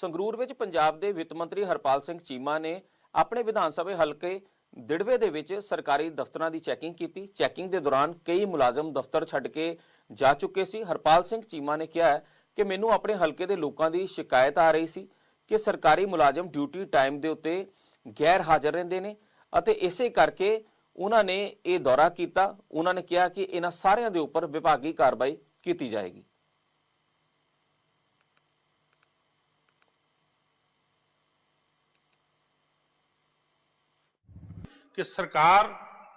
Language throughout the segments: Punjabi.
ਸੰਗਰੂਰ ਵਿੱਚ ਪੰਜਾਬ ਦੇ ਵਿੱਤ ਮੰਤਰੀ ਹਰਪਾਲ ਸਿੰਘ ਚੀਮਾ ਨੇ ਆਪਣੇ ਵਿਧਾਨ ਸਭਾ ਹਲਕੇ ਦਿੜਵੇ ਦੇ ਵਿੱਚ ਸਰਕਾਰੀ ਦਫ਼ਤਰਾਂ ਦੀ ਚੈਕਿੰਗ ਕੀਤੀ। ਚੈਕਿੰਗ ਦੇ ਦੌਰਾਨ ਕਈ ਮੁਲਾਜ਼ਮ ਦਫ਼ਤਰ ਛੱਡ ਕੇ ਜਾ ਚੁੱਕੇ ਸੀ। ਹਰਪਾਲ ਸਿੰਘ ਚੀਮਾ ਨੇ ਕਿਹਾ ਕਿ ਮੈਨੂੰ ਆਪਣੇ ਹਲਕੇ ਦੇ ਲੋਕਾਂ ਦੀ ਸ਼ਿਕਾਇਤ ਆ ਰਹੀ ਸੀ ਕਿ ਸਰਕਾਰੀ ਮੁਲਾਜ਼ਮ ਡਿਊਟੀ ਟਾਈਮ ਦੇ ਉੱਤੇ ਗੈਰ ਹਾਜ਼ਰ ਰਹਿੰਦੇ ਨੇ ਅਤੇ ਇਸੇ ਕਰਕੇ ਉਹਨਾਂ ਨੇ ਇਹ ਦੌਰਾ ਕੀਤਾ। ਉਹਨਾਂ ਨੇ ਕਿਹਾ ਕਿ ਇਹਨਾਂ ਸਾਰਿਆਂ ਦੇ ਉੱਪਰ ਵਿਭਾਗੀ ਕਾਰਵਾਈ ਕੀਤੀ ਜਾਏਗੀ। ਕਿ ਸਰਕਾਰ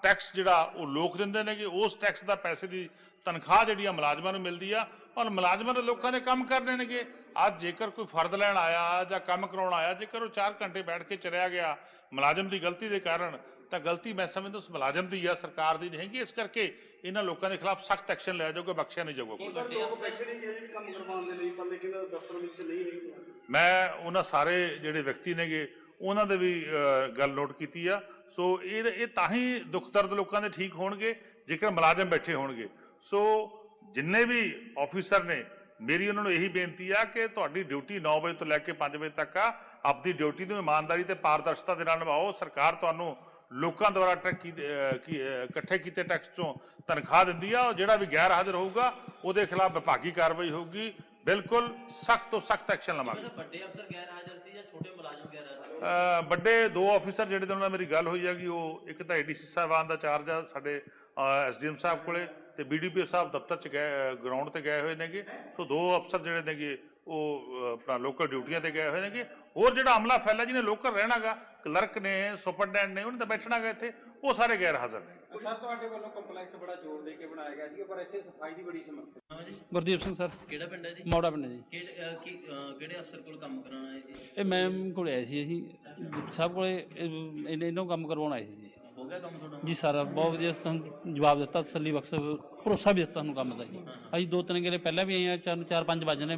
ਟੈਕਸ ਜਿਹੜਾ ਉਹ ਲੋਕ ਦਿੰਦੇ ਨੇ ਕਿ ਉਸ ਟੈਕਸ ਦਾ ਪੈਸੇ ਦੀ ਤਨਖਾਹ ਜਿਹੜੀ ਆ ਮੁਲਾਜ਼ਮਾਂ ਨੂੰ ਮਿਲਦੀ ਆ ਔਰ ਮੁਲਾਜ਼ਮਾਂ ਨੇ ਲੋਕਾਂ ਦੇ ਕੰਮ ਕਰਨੇ ਨੇਗੇ ਅੱਜ ਜੇਕਰ ਕੋਈ ਫਰਦ ਲੈਣ ਆਇਆ ਜਾਂ ਕੰਮ ਕਰਾਉਣ ਆਇਆ ਜੇਕਰ ਉਹ 4 ਘੰਟੇ ਬੈਠ ਕੇ ਚਲਿਆ ਗਿਆ ਮੁਲਾਜ਼ਮ ਦੀ ਗਲਤੀ ਦੇ ਕਾਰਨ ਤਾਂ ਗਲਤੀ ਮੈਂ ਸਮਝਦਾ ਉਸ ਮੁਲਾਜ਼ਮ ਦੀ ਆ ਸਰਕਾਰ ਦੀ ਨਹੀਂ ਹੈਗੀ ਇਸ ਕਰਕੇ ਇਹਨਾਂ ਲੋਕਾਂ ਦੇ ਖਿਲਾਫ ਸਖਤ ਐਕਸ਼ਨ ਲਿਆ ਜਾਊਗਾ ਬਖਸ਼ਿਆ ਨਹੀਂ ਜਾਊਗਾ ਕੋਈ। ਸਰ ਲੋਕ ਬੈਠੇ ਨਹੀਂ ਜਿਹੇ ਵੀ ਕੰਮ ਕਰਵਾਉਣ ਦੇ ਲਈ ਪਰ ਲੇਕਿਨ ਦਫ਼ਤਰ ਵਿੱਚ ਨਹੀਂ ਹੈਗੇ ਮੈਂ ਉਹਨਾਂ ਸਾਰੇ ਜਿਹੜੇ ਵਿਅਕਤੀ ਨੇਗੇ ਉਹਨਾਂ ਦੇ ਵੀ ਗੱਲ ਨੋਟ ਕੀਤੀ ਆ। ਸੋ ਇਹ ਇਹ ਤਾਂ ਹੀ ਦੁੱਖ ਦਰਦ ਲੋਕਾਂ ਦੇ ਠੀਕ ਹੋਣਗੇ, ਜੇਕਰ ਮੁਲਾਜ਼ਮ ਬੈਠੇ ਹੋਣਗੇ। ਸੋ ਜਿੰਨੇ ਵੀ ਆਫੀਸਰ ਨੇ, ਮੇਰੀ ਉਹਨਾਂ ਨੂੰ ਇਹੀ ਬੇਨਤੀ ਆ ਕਿ ਤੁਹਾਡੀ ਡਿਊਟੀ 9 ਵਜੇ ਤੋਂ ਲੈ ਕੇ 5 ਵਜੇ ਤੱਕ ਆ, ਆਪਦੀ ਡਿਊਟੀ ਨੂੰ ਇਮਾਨਦਾਰੀ ਤੇ ਪਾਰਦਰਸ਼ਤਾ ਦੇ ਨਾਲ ਨਿਭਾਓ। ਸਰਕਾਰ ਤੁਹਾਨੂੰ ਲੋਕਾਂ ਦੁਆਰਾ ਟੈਕ ਇਕੱਠੇ ਕੀਤੇ ਟੈਕਸ ਚੋਂ ਤਨਖਾਹ ਦਿੰਦੀ ਆ, ਔਰ ਜਿਹੜਾ ਵੀ ਗੈਰ ਹਾਜ਼ਰ ਹੋਊਗਾ, ਉਹਦੇ ਖਿਲਾਫ ਵਿਭਾਗੀ ਕਾਰਵਾਈ ਹੋਊਗੀ। ਬਿਲਕੁਲ ਸਖਤ ਤੋਂ ਸਖਤ ਐਕਸ਼ਨ ਲਵਾਂਗੇ। ਵੱਡੇ ਅਫਸਰ ਗੈਰ ਹਾਜ਼ਰ ਸੀ ਜਾਂ ਛੋਟੇ ਮੁਲਾਜ਼ਮ ਗੈਰ ਹਾਜ਼ਰ ਸੀ? ਅ, ਵੱਡੇ ਦੋ ਆਫੀਸਰ ਜਿਹੜੇ ਦੇ ਨਾਲ ਮੇਰੀ ਗੱਲ ਹੋਈ ਹੈਗੀ ਉਹ ਇੱਕ ਤਾਂ ਏਡੀਸੀ ਸਾਹਿਬਾਨ ਦਾ ਚਾਰਜ ਆ ਸਾਡੇ ਐਸਡੀਐਮ ਸਾਹਿਬ ਕੋਲੇ ਤੇ ਬੀਡੀਪੀਓ ਸਾਹਿਬ ਦਫ਼ਤਰ ਚ ਗਏ ਗਰਾਊਂਡ ਤੇ ਗਏ ਹੋਏ ਨੇਗੇ। ਸੋ ਦੋ ਅਫਸਰ ਜਿਹੜੇ ਨੇਗੇ ਉਹ ਆਪਣਾ ਲੋਕਲ ਡਿਊਟੀਆਂ ਤੇ ਗਏ ਹੋਏ ਨੇਗੇ। ਹੋਰ ਜਿਹੜਾ ਅਮਲਾ ਫੈਲਾ ਜਿਹਨੇ ਲੋਕਲ ਰਹਿਣਾਗਾ ਕਲਰਕ ਨੇ ਸੁਪਰਡੈਂਟ ਨੇ ਉਹਨੇ ਤਾਂ ਬੈਠਣਾਗਾ ਇੱਥੇ ਉਹ ਸਾਰੇ ਗੈਰ ਹਾਜ਼ਰ ਨੇ। ਸਰ ਤੁਹਾਡੇ ਵੱਲੋਂ ਕੰਪਲੈਕਸ ਬੜਾ ਜ਼ੋਰ ਦੇ ਕੇ ਬਣਾਇਆ ਗਿਆ ਸੀ ਪਰ ਇੱਥੇ ਸਫ਼ਾਈ ਦੀ ਬੜੀ ਸਮੱਸਿਆ ਹਾਂ। ਜੀ। ਗੁਰਦੀਪ ਸਿੰਘ ਸਰ। ਕਿਹੜਾ ਪਿੰਡ ਹੈ ਜੀ? ਮੌੜਾ ਪਿੰਡ ਜੀ। ਕਿਹੜੇ ਅਹ, ਕੀ ਅਹ, ਕਿਹੜੇ ਅਫਸਰ ਕੋਲ ਕੰਮ ਕਰਾਉਣਾ ਹੈ ਜੀ? ਇਹ ਮੈਮ ਕੋਲੇ ਆਏ ਸੀ ਅਸੀਂ। ਸਭ ਕੋਲੇ ਇਹ- ਇਹਨੇ ਇਹਨੂੰ ਕੰਮ ਕਰਵਾਉਣ ਆਏ ਸੀ ਜੀ। ਹੋ ਗਿਆ ਕੰਮ ਤੁਹਾਡਾ? ਜੀ ਸਰ ਬਹੁਤ ਵਧੀਆ ਸਾਨੂੰ ਜਵਾਬ ਦਿੱਤਾ ਤਸੱਲੀ ਬਖਸ਼ ਭਰੋਸਾ ਵੀ ਦਿੱਤਾ ਸਾਨੂੰ ਕੰਮ ਦਾ ਜੀ। ਅਸੀਂ ਦੋ ਤਿੰਨ ਗੇਰੇ ਪਹਿਲਾਂ ਵੀ ਆਏ ਆ ਚਾਰ ਚਾਰ ਪੰਜ ਵਜੇ ਨੇ